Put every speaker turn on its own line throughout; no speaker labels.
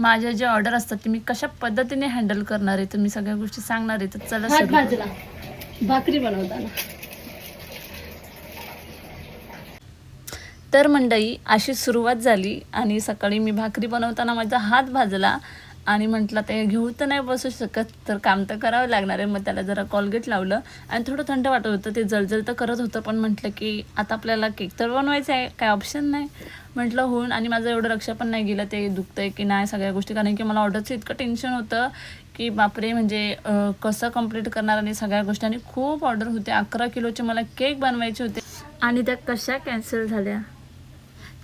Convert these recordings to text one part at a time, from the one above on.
माझ्या ज्या ऑर्डर असतात ते मी कशा पद्धतीने हँडल करणार आहे मी सगळ्या गोष्टी सांगणार आहे तर चला
हात
सुरू
भाकरी बनवताना.
तर मंडई अशी सुरुवात झाली आणि सकाळी मी भाकरी बनवताना माझा हात भाजला. आणि म्हटलं ते घेऊ तर नाही बसू शकत तर काम तर करावं लागणार आहे. मग त्याला जरा कॉलगेट लावलं आणि थोडं थंड वाटत होतं. ते जळजळ तर करत होतं पण म्हटलं की आता आपल्याला केक तर बनवायचं आहे काय ऑप्शन नाही. म्हटलं होऊन आणि माझं एवढं लक्ष पण नाही गेलं ते दुखतंय की नाही सगळ्या गोष्टी. कारण की मला ऑर्डरचं इतकं टेन्शन होतं की बापरे म्हणजे कसं कंप्लीट करणार आणि सगळ्या गोष्टी. आणि खूप ऑर्डर होते अकरा किलोचे मला केक बनवायचे होते. आणि त्या कशा कॅन्सल झाल्या?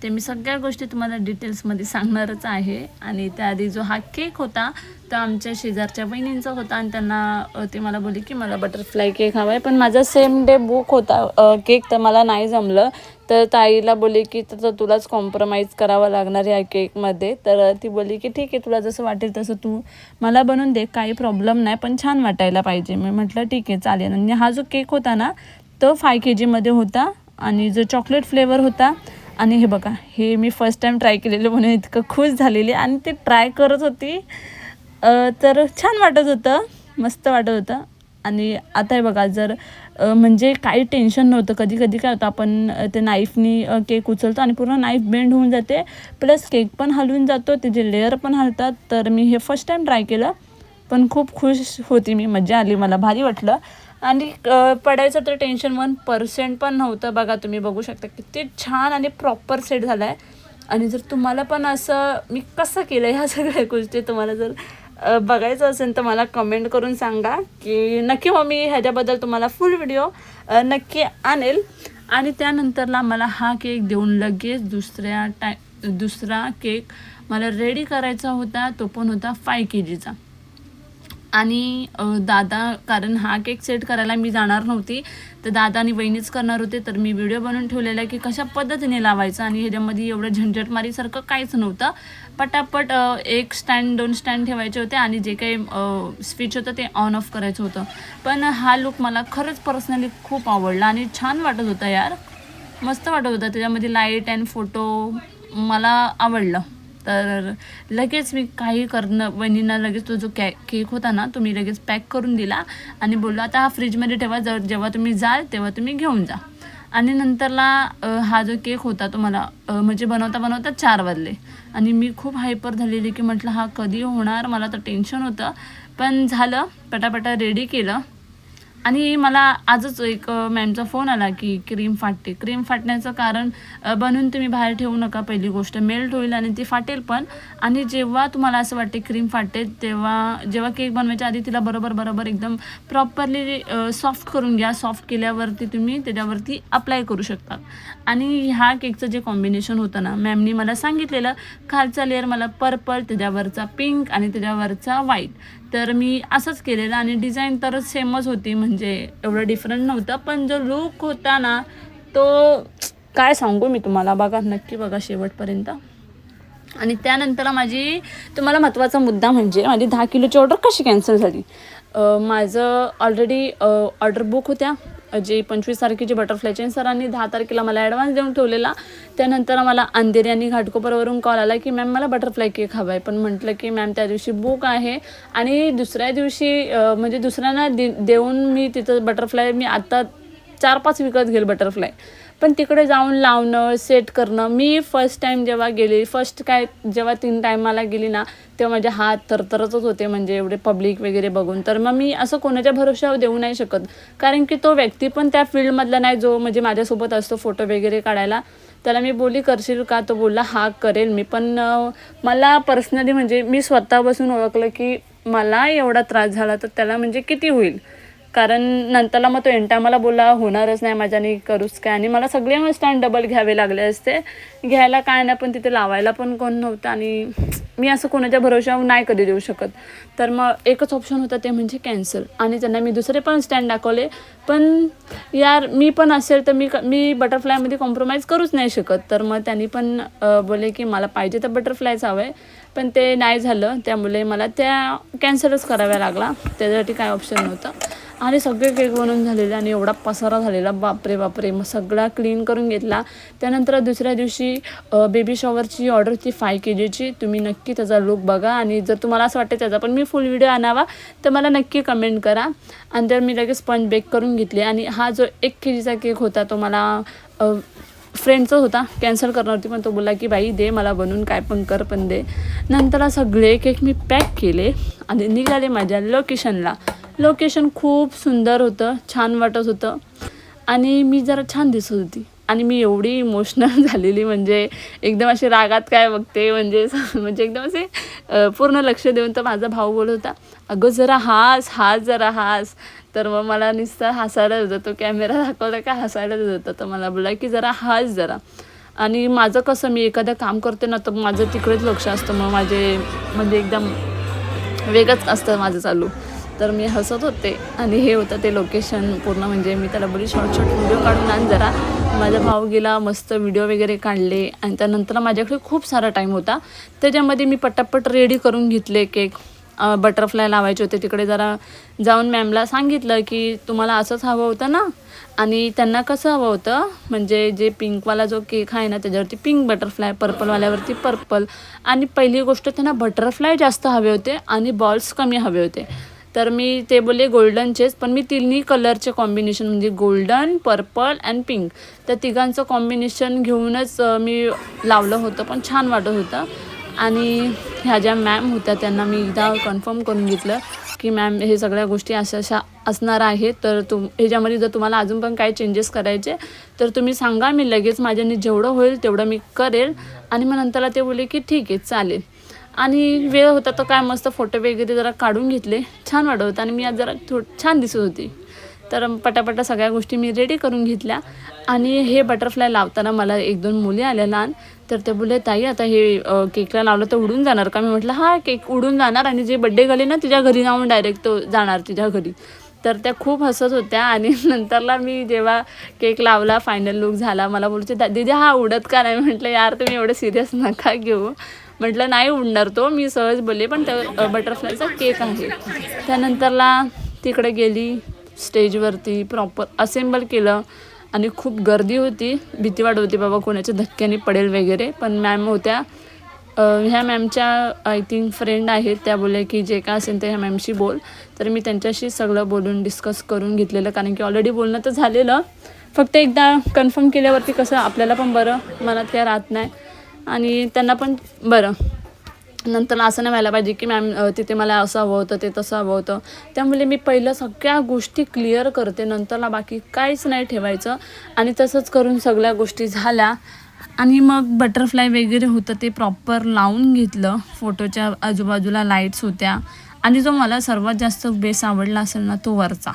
ते मी सगळ्या गोष्टी तुम्हाला डिटेल्समध्ये सांगणारच आहे. आणि त्याआधी जो हा केक होता तो आमच्या शेजारच्या बहिणींचा होता आणि त्यांना ते मला बोलले की मला बटरफ्लाय केक हवा आहे पण माझा सेम डे बुक होता केक तर मला नाही जमलं. तर ताईला बोलली की तर तुलाच कॉम्प्रोमाइज करावं लागणार या केकमध्ये तर ती बोलली की ठीक आहे तुला जसं वाटेल तसं तू मला बनवून दे काही प्रॉब्लेम नाही पण छान वाटायला पाहिजे. मी म्हटलं ठीक आहे चालेल. आणि हा जो केक होता ना तो फाय के जीमध्ये होता. आणि जो चॉकलेट फ्लेवर होता आणि हे बघा हे मी फर्स्ट टाईम ट्राय केलेलं म्हणून इतकं खुश झालेली आणि ते ट्राय करत होती. तर छान वाटत होतं मस्त वाटत होतं. आणि आता हे बघा जर म्हणजे काही टेन्शन नव्हतं. कधी कधी काय होतं आपण ते नाईफनी केक उचलतो आणि पूर्ण नाईफ बेंड होऊन जाते. प्लस केक पण हलवून जातो त्याचे लेअर पण हलतात. तर मी हे फर्स्ट टाईम ट्राय केलं. पण खूप खुश होती मी मजा आली मला भारी वाटलं. आणि पडायचं तर टेन्शन वन पर्सेंट पण नव्हतं. बघा तुम्ही बघू शकता किती छान आणि प्रॉपर सेट झाला आहे आणि जर तुम्हाला पण असं मी कसं केलं ह्या सगळ्या गोष्टी तुम्हाला जर बघायचं असेल तर मला कमेंट करून सांगा की नक्की मग मी ह्याच्याबद्दल तुम्हाला फुल व्हिडिओ नक्की आणेल. आणि त्यानंतरला मला हा केक देऊन लगेच दुसऱ्या टाय दुसरा केक मला रेडी करायचा होता. तो पण होता फाय के जीचा आणि दादा कारण हा केक सेट करायला मी जाणार नव्हती तर दादा आणि बहिणीच करणार होते तर मी व्हिडिओ बनवून ठेवलेला आहे की कशा पद्धतीने लावायचं आणि ह्याच्यामध्ये एवढं झंझटमारीसारखं काहीच नव्हतं. पटापट एक स्टँड दोन स्टँड ठेवायचे होते आणि जे काही स्विच होतं ते ऑन ऑफ करायचं होतं. पण हा लुक मला खरंच पर्सनली खूप आवडला आणि छान वाटत होता यार. मस्त वाटत होता त्याच्यामध्ये लाइट अँड फोटो मला आवडलं. तर लगेच मी काही करणं बहिणींना लगेच तो जो कॅ केक होता ना तो मी लगेच पॅक करून दिला आणि बोललो आता हा फ्रीजमध्ये ठेवा जर जेव्हा तुम्ही जाल तेव्हा तुम्ही घेऊन जा. आणि नंतरला हा जो केक होता तो मला म्हणजे बनवता बनवता चार वाजले. आणि मी खूप हायपर झालेली की म्हटलं हा कधी होणार? मला तर टेन्शन होतं. पण झालं पटापटा रेडी केलं. आणि मला आजच एक मॅमचा फोन आला की क्रीम फाटते. क्रीम फाटण्याचं कारण बनवून तुम्ही बाहेर ठेवू नका पहिली गोष्ट. मेल्ट होईल आणि ती फाटेल पण. आणि जेव्हा तुम्हाला असं वाटते क्रीम फाटते तेव्हा जेव्हा केक बनवायच्या आधी तिला बरोबर बरोबर एकदम प्रॉपरली सॉफ्ट करून घ्या. सॉफ्ट केल्यावरती तुम्ही त्याच्यावरती अप्लाय करू शकता. आणि ह्या केकचं जे कॉम्बिनेशन होतं ना मॅमनी मला सांगितलेलं खालचा लेअर मला पर्पल त्याच्यावरचा पिंक आणि त्याच्यावरचा व्हाईट तर मी असंच केलेलं आणि डिझाईन तर सेमच होती म्हणजे एवढं डिफरंट नव्हतं. पण जो लुक होता ना तो काय सांगू मी तुम्हाला? बघा नक्की बघा शेवटपर्यंत. आणि त्यानंतर माझी तुम्हाला महत्त्वाचा मुद्दा म्हणजे माझी दहा किलोची ऑर्डर कशी कॅन्सल झाली? माझं ऑलरेडी ऑर्डर बुक होत्या. जे पंचवीस तारखेचे बटरफ्लायचे चेन सरांनी दहा तारखेला मला ॲडव्हान्स देऊन ठेवलेला. त्यानंतर मला अंधेरी आणि घाटकोपरवरून कॉल आला की मॅम मला बटरफ्लाय केक हवा आहे पण म्हटलं की मॅम त्या दिवशी बुक आहे आणि दुसऱ्या दिवशी म्हणजे दुसऱ्यांना दे देऊन मी तिथं बटरफ्लाय मी आत्ता चार पाच विकत घेईल बटरफ्लाय पण तिकडे जाऊन लावणं सेट करणं. मी फर्स्ट टाईम जेव्हा गेली फर्स्ट काय जेव्हा तीन टायमाला गेली ना तेव्हा माझे हात थरथरतच होते म्हणजे एवढे पब्लिक वगैरे बघून. तर मग मी असं कोणाच्या भरोश्यावर देऊ नाही शकत. कारण की तो व्यक्ती पण त्या फील्डमधला नाही जो म्हणजे माझ्यासोबत असतो फोटो वगैरे काढायला. त्याला मी बोली करशील का? तो बोलला हा करेल. मी पण मला पर्सनली म्हणजे मी स्वतः बसून ओळखलं की मला एवढा त्रास झाला तर त्याला म्हणजे किती होईल? कारण नंतरला मग तो एन टायमाला बोलला होणारच नाही माझ्याने करूच काय? आणि मला सगळे स्टँड डबल घ्यावे लागले असते. घ्यायला काय नाही पण तिथे लावायला पण कोण नव्हतं आणि मी असं कोणाच्या भरोशावर नाही कधी देऊ शकत. तर मग एकच ऑप्शन होता ते म्हणजे कॅन्सल आणि त्यांना मी दुसरे पण स्टँड दाखवले. पण यार मी पण असेल तर मी क- मी बटरफ्लायमध्ये कॉम्प्रोमाइज करूच नाही शकत. तर मग त्यांनी पण बोले की मला पाहिजे तर बटरफ्लायच हवं. आहे पण ते नाही झालं. त्यामुळे मला त्या कॅन्सलच कराव्या लागला. त्याच्यासाठी काय ऑप्शन नव्हतं. आणि सगळे केक बनवून झालेले आणि एवढा पसारा झालेला. बापरे बापरे. मग सगळा क्लीन करून घेतला. त्यानंतर दुसऱ्या दिवशी बेबी शॉवरची ऑर्डर होती फाय के जीची तुम्ही नक्की त्याचा लुक बघा आणि जर तुम्हाला असं वाटतं त्याचा पण मी फुल व्हिडिओ आणावा तर मला नक्की कमेंट करा. आणि तर मी लगेच स्पंज बेक करून घेतली आणि हा जो एक के जीचा केक होता तो मला फ्रेंडचाच फ्रेंडचा होता कॅन्सल करणार होती पण तो बोलला की बाई दे मला बनवून काय पण कर पण दे. नंतर सगळे केक मी पॅक केले आणि निघाले माझ्या लोकेशनला लोकेशन खूप सुंदर होतं छान वाटत होतं. आणि मी जरा छान दिसत होती. आणि मी एवढी इमोशनल झालेली म्हणजे एकदम अशी रागात काय बघते म्हणजे म्हणजे एकदम असे पूर्ण लक्ष देऊन तर माझा भाऊ बोलत होता अगं जरा हास हास जरा हास. तर मग मला नुसतं हसायला होतं तो कॅमेरा दाखवला का हसायला येत होतं तर मला बोला की जरा हास जरा. आणि माझं कसं मी एखादं काम करते ना तर माझं तिकडेच लक्ष असतं मग माझे म्हणजे एकदम वेगळंच असतं माझं चालू. तर मी हसत होते आणि हे होतं ते लोकेशन पूर्ण. म्हणजे मी त्याला बोली शॉर्ट शॉर्ट व्हिडिओ काढून आण जरा. माझा भाऊ गेला मस्त व्हिडिओ वगैरे काढले. आणि त्यानंतर माझ्याकडे खूप सारा टाईम होता. त्याच्यामध्ये मी पटापट रेडी करून घेतले केक बटरफ्लाय लावायचे होते. तिकडे जरा जाऊन मॅमला सांगितलं की तुम्हाला असंच हवं होतं ना? आणि त्यांना कसं हवं होतं? म्हणजे जे पिंकवाला जो केक आहे ना त्याच्यावरती पिंक बटरफ्लाय पर्पलवाल्यावरती पर्पल आणि पहिली गोष्ट त्यांना बटरफ्लाय जास्त हवे होते आणि बॉल्स कमी हवे होते. तर मी ते बोलले गोल्डनचेच पण मी तिन्ही कलरचे कॉम्बिनेशन म्हणजे गोल्डन पर्पल अँड पिंक त्या तिघांचं कॉम्बिनेशन घेऊनच मी लावलं होतं पण छान वाटत होतं. आणि ह्या ज्या मॅम होत्या त्यांना मी एकदा कन्फर्म करून घेतलं की मॅम हे सगळ्या गोष्टी अशा अशा असणार आहेत. तर तुम ह्याच्यामध्ये जर तुम्हाला अजून पण काही चेंजेस करायचे तर तुम्ही सांगा. मी लगेच माझ्याने जेवढं होईल तेवढं मी करेल. आणि मग नंतरला ते बोलले की ठीक आहे चालेल. आणि वेळ होता तो काय मस्त फोटो वगैरे जरा काढून घेतले. छान वाटत होतं आणि मी आज जरा थो छान दिसत होती. तर पटापटा सगळ्या गोष्टी मी रेडी करून घेतल्या. आणि हे बटरफ्लाय लावताना मला एक दोन मुली आल्या लहान. तर ते बोलले ताई आता हे केकला लावलं तर उडून जाणार का? मी म्हटलं हा केक उडून जाणार आणि जे बड्डे गेले ना तिच्या घरी जाऊन डायरेक्ट तो जाणार तिच्या घरी. तर त्या खूप हसत होत्या आणि नंतरला मी जेव्हा केक लावला फायनल लुक झाला मला बोलते "दा- दीदी हा उडत का नाही? म्हटलं यार तुम्ही एवढं सिरियस नका घेऊ. म्हटलं नाही उडणार तो मी सहज बोलले पण त्या बटरफ्लायचा केक आहे. त्यानंतरला तिकडे गेली स्टेजवरती प्रॉपर असेंबल केलं आणि खूप गर्दी होती भीती वाट होती बाबा कोणाच्या धक्क्याने पडेल वगैरे. पण मॅम होत्या ह्या मॅमच्या आय थिंक फ्रेंड आहेत त्या बोलल्या की जे काय असेल ते ह्या मॅमशी बोल. तर मी त्यांच्याशी सगळं बोलून डिस्कस करून घेतलेलं कारण की ऑलरेडी बोलणं तर झालेलं. फक्त एकदा कन्फर्म केल्यावरती कसं आपल्याला पण बरं मनात काय राहत नाही. आणि त्यांना पण बरं. नंतर असं नाही व्हायला पाहिजे की मॅम तिथे मला असं हवं होतं ते तसं हवं होतं. त्यामुळे मी पहिलं सगळ्या गोष्टी क्लिअर करते नंतरला बाकी काहीच नाही ठेवायचं. आणि तसंच करून सगळ्या गोष्टी झाल्या. आणि मग बटरफ्लाय वगैरे होतं ते प्रॉपर लावून घेतलं. फोटोच्या आजूबाजूला लाईट्स होत्या. आणि जो मला सर्वात जास्त बेस आवडला असेल ना तो वरचा.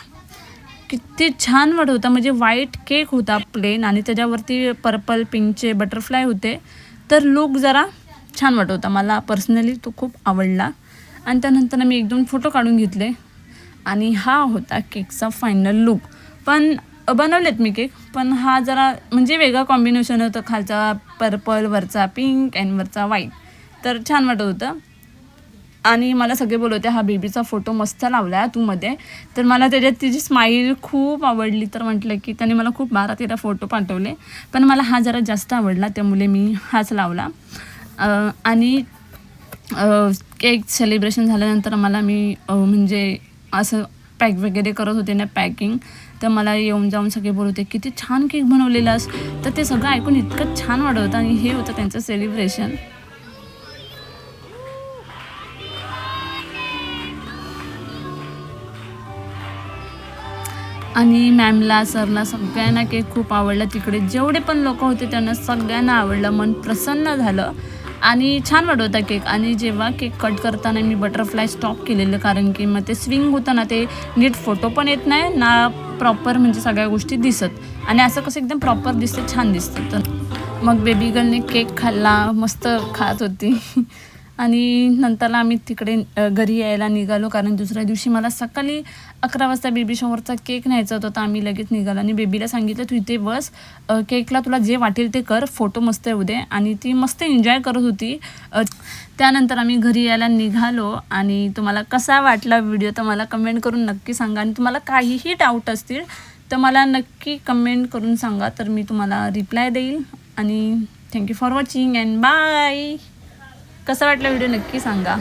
किती छान वाट होता. म्हणजे व्हाईट केक होता प्लेन आणि त्याच्यावरती पर्पल पिंकचे बटरफ्लाय होते. तर लुक जरा छान वाटत होता. मला पर्सनली तो खूप आवडला. आणि त्यानंतर मी एक दोन फोटो काढून घेतले. आणि हा होता केकचा फायनल लुक पण बनवलेत मी केक. पण हा जरा म्हणजे वेगळा कॉम्बिनेशन होतं. खालचा पर्पल वरचा पिंक अँड वरचा व्हाईट तर छान वाटत होतं. आणि मला सगळे बोलवते हा बेबीचा फोटो मस्त लावला आहे तू मध्ये. तर मला त्याच्यात तिची स्माईल खूप आवडली. तर म्हटलं की त्याने मला खूप बारा तेरा फोटो पाठवले. पण मला हा जरा जास्त आवडला त्यामुळे मी हाच लावला. आणि केक सेलिब्रेशन झाल्यानंतर मला मी म्हणजे असं पॅक वगैरे करत होते ना पॅकिंग तर मला येऊन जाऊन सगळे बोलवते किती छान केक बनवलेलास. तर ते सगळं ऐकून इतकं छान वाटत होतं आणि हे होतं त्यांचं सेलिब्रेशन आणि मॅमला सरला सगळ्यांना केक खूप आवडला. तिकडे जेवढे पण लोक होते त्यांना सगळ्यांना आवडलं. मन प्रसन्न झालं. आणि छान वाटवता केक. आणि जेव्हा केक कट करताना मी बटरफ्लाय स्टॉप केलेलं कारण की मग ते स्विंग होतं ना ते नीट फोटो पण येत नाही ना प्रॉपर म्हणजे सगळ्या गोष्टी दिसत. आणि असं कसं एकदम प्रॉपर दिसतं छान दिसतं. तर मग बेबी गर्लने केक खाल्ला मस्त खात होती. आणि नंतरला आम्ही तिकडे घरी यायला निघालो. कारण दुसऱ्या दिवशी मला सकाळी अकरा वाजता बेबी शॉवरचा केक न्यायचा होता तर आम्ही लगेच निघालो. आणि बेबीला सांगितलं तू इथे बस. केकला तुला जे वाटेल ते कर. फोटो मस्त येऊ दे. आणि ती मस्त एन्जॉय करत होती. त्यानंतर आम्ही घरी यायला निघालो. आणि तुम्हाला कसा वाटला व्हिडिओ तर मला कमेंट करून नक्की सांगा. आणि तुम्हाला काहीही डाऊट असतील तर मला नक्की कमेंट करून सांगा. तर मी तुम्हाला रिप्लाय देईल. आणि thank you for watching and bye कसा वाटला व्हिडिओ नक्की सांगा.